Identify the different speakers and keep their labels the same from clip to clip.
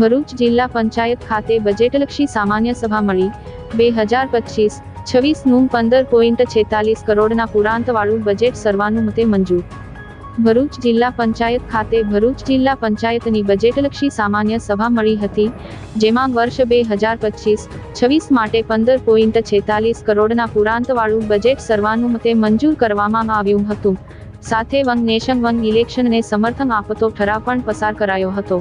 Speaker 1: ભરૂચ જિલ્લા પંચાયત ખાતે બજેટલક્ષી સામાન્ય સભા મળી. બે હજાર પચીસ છવ્વીસનું પંદર પોઈન્ટ છેતાલીસ કરોડના પુરાંતવાળું બજેટ સર્વાનુમતે મંજૂર. ભરૂચ જિલ્લા પંચાયત ખાતે ભરૂચ જિલ્લા પંચાયતની બજેટલક્ષી સામાન્ય સભા મળી હતી, જેમાં વર્ષ બે હજાર પચીસ, છવ્વીસ માટે પંદર પોઈન્ટ છેતાલીસ કરોડના પુરાંતવાળું બજેટ સર્વાનુમતે મંજૂર કરવામાં આવ્યું હતું. સાથે વન નેશન વન ઇલેક્શનને સમર્થન આપતો ઠરાવ પણ પસાર કરાયો હતો.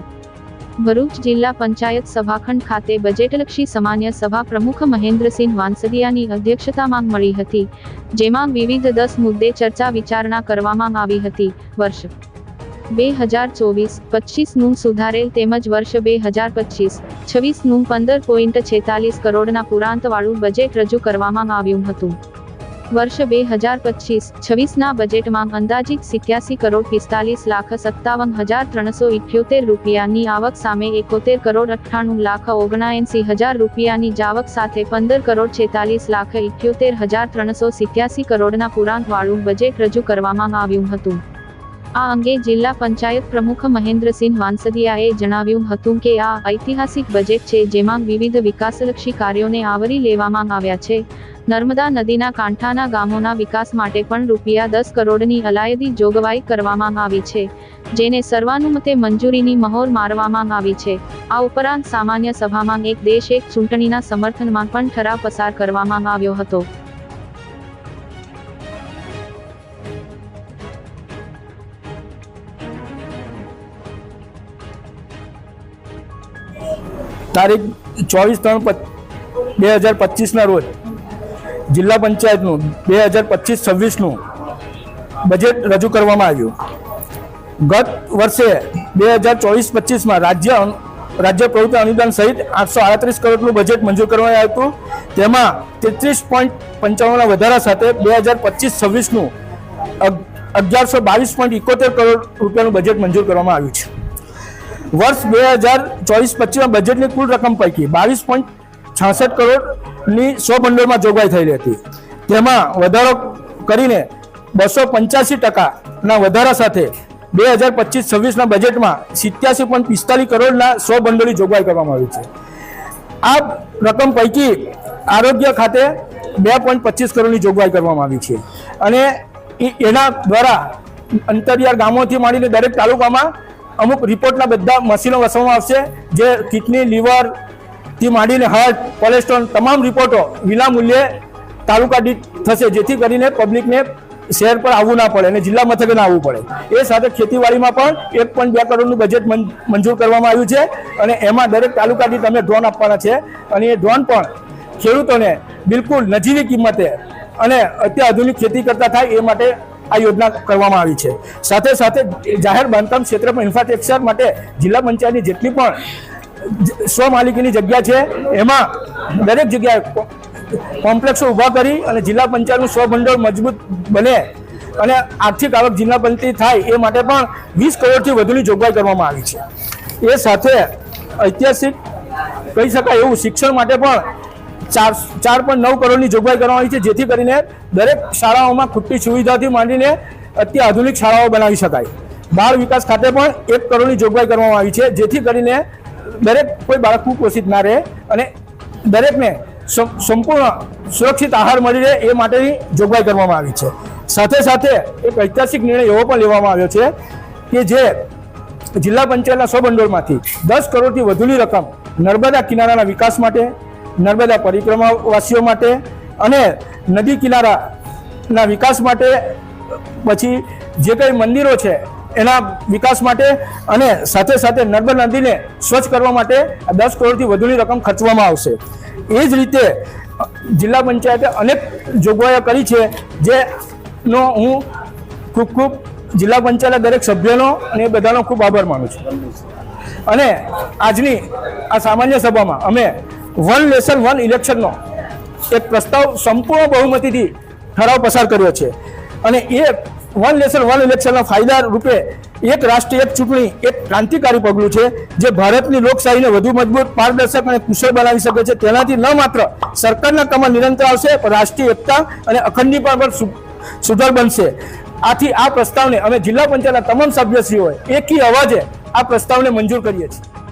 Speaker 1: ભરૂચ જિલ્લા પંચાયત સભાખંડ ખાતે બજેટલક્ષી સામાન્ય સભા પ્રમુખ મહેન્દ્રસિંહ વાંસદિયાની અધ્યક્ષતામાં મળી હતી, જેમાં વિવિધ દસ મુદ્દે ચર્ચા વિચારણા કરવામાં આવી હતી. વર્ષ બે હજાર ચોવીસ પચીસનું સુધારેલ તેમજ વર્ષ બે હજાર પચીસ છવ્વીસનું પંદર પોઈન્ટ છેતાલીસ કરોડના પુરાંતવાળું બજેટ રજૂ કરવામાં આવ્યું હતું. વર્ષ બે હજાર પચીસ છવ્વીસના બજેટમાં અંદાજિત સિત્યાસી કરોડ પિસ્તાલીસ લાખ સત્તાવન હજાર ત્રણસો ઇઠ્યોતેર રૂપિયાની આવક સામે એકોતેર કરોડ અઠ્ઠાણું લાખ ઓગણએંસી હજાર રૂપિયાની જાવક સાથે પંદર કરોડ છેતાલીસ લાખ ઇઠ્યોતેર હજાર ત્રણસો સિત્યાસી કરોડના પૂરાંકવાળું બજેટ રજૂ કરવામાં આવ્યું હતું. આ અંગે જિલ્લા પંચાયત પ્રમુખ મહેન્દ્રસિંહ વાંસદિયાએ જણાવ્યું હતું કે આ ઐતિહાસિક બજેટ છે જેમાં વિવિધ વિકાસલક્ષી કાર્યોને આવરી લેવામાં આવ્યા છે. નર્મદા નદીના કાંઠાના ગામોના વિકાસ માટે પણ રૂપિયા દસ કરોડની અલાયદી જોગવાઈ કરવામાં આવી છે, જેને સર્વાનુમતે મંજૂરીની મહોર મારવામાં આવી છે. આ ઉપરાંત સામાન્ય સભામાં એક દેશ એક ચૂંટણીના સમર્થનમાં પણ ઠરાવ પસાર કરવામાં આવ્યો હતો.
Speaker 2: તારીખ ચોવીસ ત્રણ બે હજાર પચીસના રોજ જિલ્લા પંચાયતનું બે હજાર પચીસ છવ્વીસનું બજેટ રજૂ કરવામાં આવ્યું. ગત વર્ષે બે હજાર ચોવીસ પચીસમાં રાજ્ય રાજ્ય પ્રવૃત્તિ અનુદાન સહિત આઠસો આડત્રીસ કરોડનું બજેટ મંજૂર કરવામાં આવ્યું હતું. તેમાં તેત્રીસ પોઈન્ટ પંચાવનના વધારા સાથે બે હજાર પચીસ છવ્વીસનું અગિયારસો બાવીસ પોઈન્ટ ઇકોતેર કરોડ રૂપિયાનું બજેટ મંજૂર કરવામાં આવ્યું છે. વર્ષ બે હજાર ચોવીસ પચીસમાં બજેટની કુલ રકમ પૈકી બાવીસ પોઈન્ટ છાસઠ કરોડની સો ભંડોળમાં જોગવાઈ થયેલી હતી. તેમાં વધારો કરીને બસો પંચ્યાસી ટકાના વધારા સાથે બે હજાર પચીસ છવ્વીસના બજેટમાં સિત્યાસી પોઈન્ટ પિસ્તાલીસ કરોડના સો ભંડોળની જોગવાઈ કરવામાં આવી છે. આ રકમ પૈકી આરોગ્ય ખાતે બે પોઈન્ટ પચીસ કરોડની જોગવાઈ કરવામાં આવી છે. અને એના દ્વારા અંતરિયાળ ગામોથી માંડીને દરેક તાલુકામાં અમુક રિપોર્ટના બધા મશીનો વસવામાં આવશે, જે કિડની, લીવર થી માંડીને હાર્ટ કોલેસ્ટ્રોલ તમામ રિપોર્ટો વિનામૂલ્યે તાલુકા દીઠ થશે, જેથી કરીને પબ્લિકને શહેર પર આવવું ના પડે અને જિલ્લા મથકે ના આવવું પડે. એ સાથે ખેતીવાડીમાં પણ એક પોઈન્ટ બે કરોડનું બજેટ મંજૂર કરવામાં આવ્યું છે અને એમાં દરેક તાલુકા દીઠ અમે ડ્રોન આપવાના છે અને એ ડ્રોન પણ ખેડૂતોને બિલકુલ નજીવી કિંમતે અને અત્યાધુનિક ખેતી કરતા થાય એ માટે આ યોજના કરવામાં આવી છે. સાથે સાથે જાહેર બાંધકામ ક્ષેત્રમાં ઇન્ફ્રાસ્ટ્રક્ચર માટે જિલ્લા પંચાયતની જેટલી પણ સ્વ માલિકીની જગ્યા છે. એમાં દરેક જગ્યાએ કોમ્પ્લેક્સો ઊભા કરી અને જિલ્લા પંચાયતનું સ્વ ભંડોળ મજબૂત બને અને આર્થિક આવક જિલ્લા પંચાયત થાય એ માટે પણ વીસ કરોડથી વધુની જોગવાઈ કરવામાં આવી છે. એ સાથે ઐતિહાસિક કહી શકાય એવું શિક્ષણ માટે પણ ચાર ચાર પોઈન્ટ નવ કરોડની જોગવાઈ કરવામાં આવી છે. જેથી કરીને દરેક શાળાઓમાં ખૂટતી સુવિધાથી માંડીને અત્યાધુનિક શાળાઓ બનાવી શકાય. બાળ વિકાસ ખાતે પણ એક કરોડની જોગવાઈ કરવામાં આવી છે. જેથી કરીને દરેક કોઈ બાળક કુપોષિત ના રહે અને દરેકને સંપૂર્ણ સુરક્ષિત આહાર મળી રહે એ માટેની જોગવાઈ કરવામાં આવી છે. સાથે સાથે એક ઐતિહાસિક નિર્ણય એવો પણ લેવામાં આવ્યો છે કે જે જિલ્લા પંચાયતના સો ભંડોળમાંથી દસ કરોડથી વધુની રકમ નર્મદા કિનારાના વિકાસ માટે, નર્મદા પરિક્રમાવાસીઓ માટે અને નદી કિનારાના વિકાસ માટે, પછી જે કંઈ મંદિરો છે એના વિકાસ માટે અને સાથે સાથે નર્મદા નદીને સ્વચ્છ કરવા માટે દસ કરોડથી વધુની રકમ ખર્ચવામાં આવશે. એ જ રીતે, જિલ્લા પંચાયતે અનેક જોગવાઈઓ કરી છે, જેનો હું ખૂબ ખૂબ જિલ્લા પંચાયતના દરેક સભ્યનો અને એ બધાનો ખૂબ આભાર માનું છું. અને આજની આ સામાન્ય સભામાં અમે વન લેસન વન ઇલેક્શનનો એક પ્રસ્તાવ સંપૂર્ણ બહુમતીથી ઠરાવ પસાર કર્યો છે. અને એ વન લેસન વન ઇલેક્શનના ફાયદા રૂપે એક રાષ્ટ્રીય, એક ચૂંટણી, એક ક્રાંતિકારી પગલું છે, જે ભારતની લોકશાહીને વધુ મજબૂત, પારદર્શક અને કુશળ બનાવી શકે છે. તેનાથી ન માત્ર સરકારના કમર નિરંતર આવશે, પણ રાષ્ટ્રીય એકતા અને અખંડીપણ પર સુધાર બનશે. આથી આ પ્રસ્તાવને અમે જિલ્લા પંચાયતના તમામ સભ્યશ્રીઓએ એકી અવાજે આ પ્રસ્તાવને મંજૂર કરીએ છીએ.